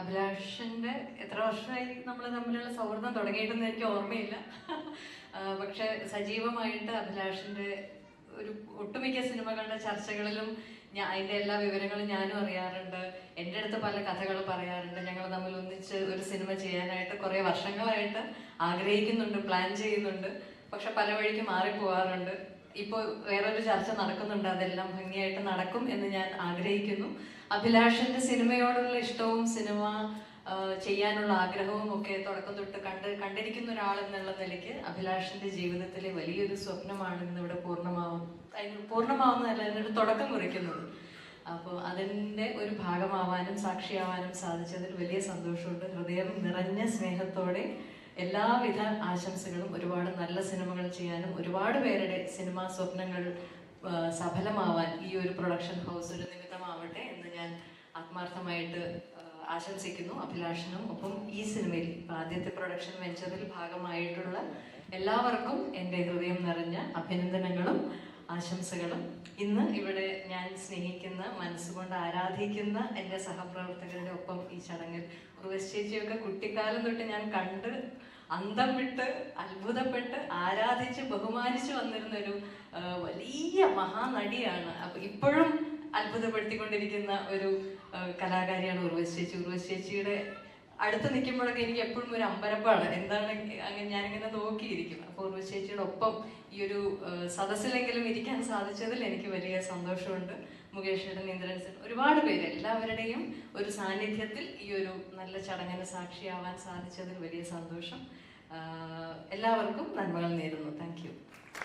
അഭിലാഷിന്റെ എത്ര വർഷമായി നമ്മൾ തമ്മിലുള്ള സൗഹൃദം തുടങ്ങിയിട്ടെന്ന് എനിക്ക് ഓർമ്മയില്ല. പക്ഷെ സജീവമായിട്ട് അഭിലാഷിന്റെ ഒരു ഒട്ടുമിക്ക സിനിമകളുടെ ചർച്ചകളിലും ഞാൻ അതിന്റെ എല്ലാ വിവരങ്ങളും ഞാനും അറിയാറുണ്ട്. എന്റെ അടുത്ത് പല കഥകൾ പറയാറുണ്ട്. ഞങ്ങൾ തമ്മിൽ ഒന്നിച്ച് ഒരു സിനിമ ചെയ്യാനായിട്ട് കുറേ വർഷങ്ങളായിട്ട് ആഗ്രഹിക്കുന്നുണ്ട് പ്ലാൻ ചെയ്യുന്നുണ്ട്. പക്ഷെ പല വഴിക്ക് മാറിപ്പോവാറുണ്ട്. ഇപ്പോൾ വേറൊരു ചർച്ച നടക്കുന്നുണ്ട്. അതെല്ലാം ഭംഗിയായിട്ട് നടക്കും എന്ന് ഞാൻ ആഗ്രഹിക്കുന്നു. അഭിലാഷിന്റെ സിനിമയോടുള്ള ഇഷ്ടവും സിനിമ ചെയ്യാനുള്ള ആഗ്രഹവും ഒക്കെ തുടക്കം തൊട്ട് കണ്ട് കണ്ടിരിക്കുന്ന ഒരാൾ എന്നുള്ള നിലയ്ക്ക് അഭിലാഷിന്റെ ജീവിതത്തിലെ വലിയൊരു സ്വപ്നമാണ് ഇന്ന് ഇവിടെ പൂർണമാവും അതിന് പൂർണമാവുന്നതല്ല അതിനൊരു തുടക്കം കുറിക്കുന്നത്. അപ്പോൾ അതിന്റെ ഒരു ഭാഗമാവാനും സാക്ഷിയാവാനും സാധിച്ചതിൽ വലിയ സന്തോഷമുണ്ട്. ഹൃദയം നിറഞ്ഞ സ്നേഹത്തോടെ എല്ലാവിധ ആശംസകളും ഒരുപാട് നല്ല സിനിമകൾ ചെയ്യാനും ഒരുപാട് പേരുടെ സിനിമാ സ്വപ്നങ്ങൾ സഫലമാവാൻ ഈ ഒരു പ്രൊഡക്ഷൻ ഹൗസ് ഒരു നിമിത്തമാവട്ടെ എന്ന് ഞാൻ ആത്മാർത്ഥമായിട്ട് ആശംസിക്കുന്നു. അഭിലാഷനും ഒപ്പം ഈ സിനിമയിൽ ആദ്യത്തെ പ്രൊഡക്ഷൻ വെഞ്ചറിൽ ഭാഗമായിട്ടുള്ള എല്ലാവർക്കും എന്റെ ഹൃദയം നിറഞ്ഞ അഭിനന്ദനങ്ങളും ആശംസകളും. ഇന്ന് ഇവിടെ ഞാൻ സ്നേഹിക്കുന്ന മനസ്സുകൊണ്ട് ആരാധിക്കുന്ന എന്റെ സഹപ്രവർത്തകരുടെ ഒപ്പം ഈ ചടങ്ങിൽ ഉർവശേഷിയൊക്കെ കുട്ടിക്കാലം തൊട്ട് ഞാൻ കണ്ട് അന്തം വിട്ട് അത്ഭുതപ്പെട്ട് ആരാധിച്ച് ബഹുമാനിച്ചു വന്നിരുന്ന ഒരു വലിയ മഹാനടിയാണ്. അപ്പൊ ഇപ്പോഴും അത്ഭുതപ്പെടുത്തിക്കൊണ്ടിരിക്കുന്ന ഒരു കലാകാരിയാണ് ഉർവശി ചേച്ചി. ഉർവശി ചേച്ചിയുടെ അടുത്ത് നിൽക്കുമ്പോഴൊക്കെ എനിക്ക് എപ്പോഴും ഒരു അമ്പരപ്പാണ്. എന്താണ് അങ്ങനെ ഞാനിങ്ങനെ നോക്കിയിരിക്കും അപ്പോൾ ഉർവശി ചേച്ചിയുടെ ഒപ്പം ഈ ഒരു സദസ്സിലെങ്കിലും ഇരിക്കാൻ സാധിച്ചതിൽ എനിക്ക് വലിയ സന്തോഷമുണ്ട്. മുകേഷ് ഏട്ടൻ ഇന്ദ്രൻ സർ ഒരുപാട് പേര് എല്ലാവരുടെയും ഒരു സാന്നിധ്യത്തിൽ ഈ ഒരു നല്ല ചടങ്ങിന് സാക്ഷിയാവാൻ സാധിച്ചതിൽ വലിയ സന്തോഷം. എല്ലാവർക്കും നന്മകൾ നേരുന്നു. താങ്ക്